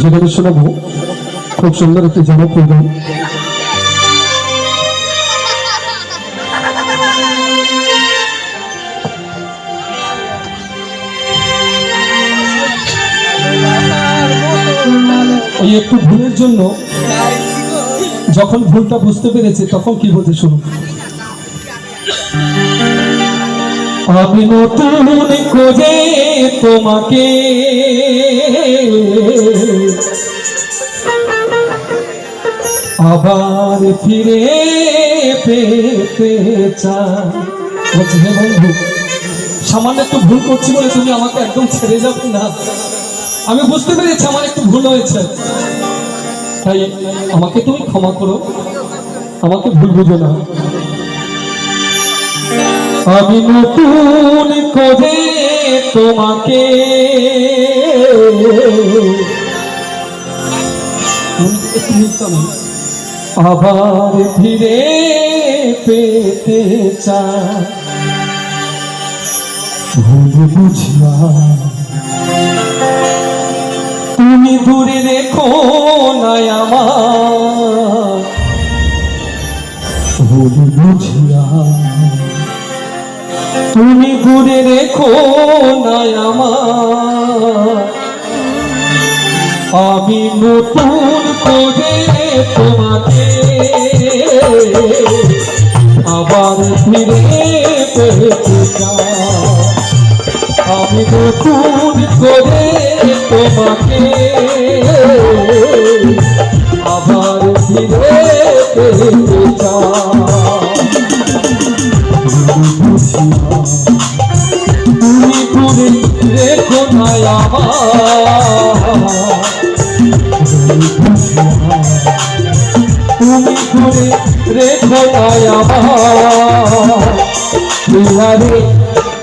যেখানে শোনাবো খুব সুন্দর একটি জনপ্রিয় গান একটু ভুলের জন্য যখন ভুলটা বুঝতে পেরেছে তখন কি বলতে শুরু আমি নতুন খোঁজে তোমাকে। আবার ফিরে পেতে চাই। বলছি, বন্ধু সামান্য একটু ভুল করছি বলে তুমি আমাকে একদম ছেড়ে যাবে না। আমি বুঝতে পেরেছি আমার একটু ভুল হয়েছে। তাই আমাকে তুমি ক্ষমা করো। আমাকে ভুল বুঝো না। আমি নতুন করে তোমাকে। আবার ফিরে পেতে চাই। ভুল বুঝিয়া তুমি দূরে রেখো না বুঝিয়া তুমি দূরে রেখো না আমি নতুন করে তোমাকে আবার ফিরে পেতে আমি নতুন করে তোমাকে আবার ফিরে পেতে তুমি করে রেখো না তুমি করে রেখো না প্রিয়া রে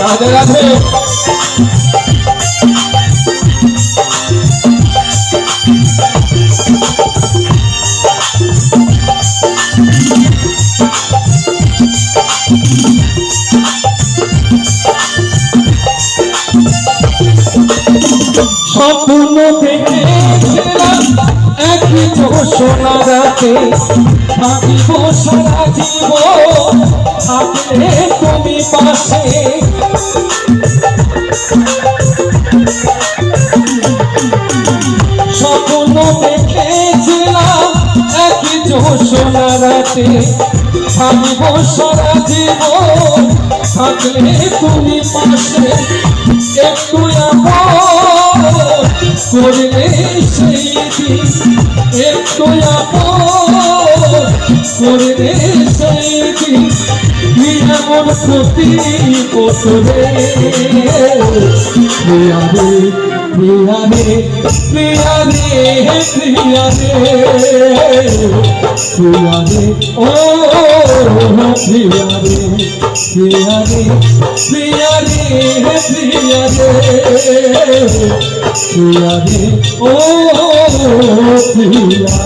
রাধে রাধে। রাতে থাকিব সারা জীবন থাকলে তুমি পাশে স্বপ্ন দেখেছিলাম একই সোনা রাতে থাকিব সারা জীবন থাকলে তুমি পাশে একটু করলে সেই করলে সেই দিন কি এমন ক্ষতি করবে প্রিয়া রে প্রিয়া রে প্রিয়া রে প্রিয়া রে প্রিয়া রে ও প্রিয়া রে প্রিয়া রে প্রিয়া রে প্রিয়া রে প্রিয়া রে ও প্রিয়া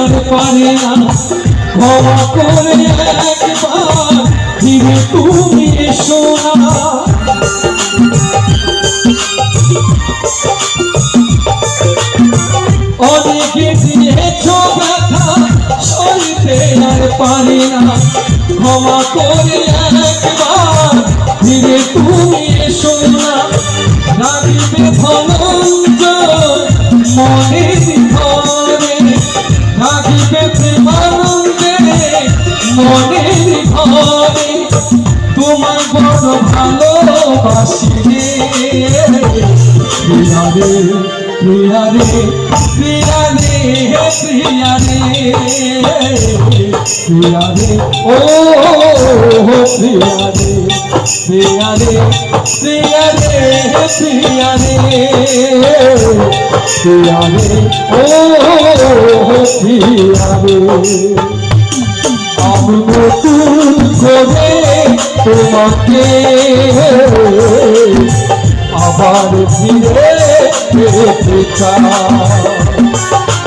আর পারে না। ক্ষমা করে একবার দিবে তুমি সোনা অনেকে দিয়েছ ব্যথা, সইতে আর পারে না। ক্ষমা করে একবার দিবে তুমি সোনা ভালোবাসি রে প্রিয়া রে প্রিয়া রে প্রিয়া রে প্রিয়া রে প্রিয়া রে ও প্রিয়া রে প্রিয়া রে প্রিয়া রে প্রিয়া রে প্রিয়া রে ও প্রিয়া আমি নতুন করে তোমাকে আবার ফিরে পেতে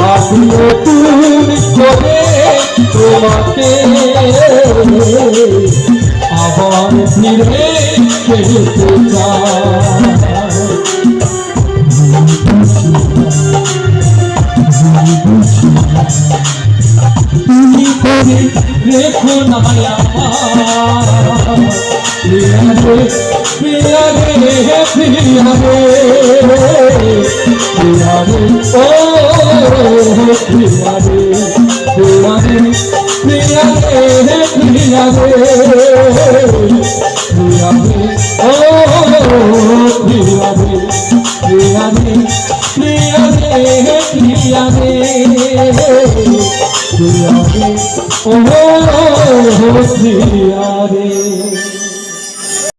আমি নতুন করে তোমাকে আবার ফিরে পেতে চাই। করে রেখো না প্রিয়া রে প্রিয়া রে প্রিয়া রে প্রিয়া রে ও প্রিয়া রে প্রিয়া রে প্রিয়া রে প্রিয়া রে প্রিয়া রে ও প্রিয়া রে প্রিয়া রে প্রিয়া প্রিয়া রে ও রে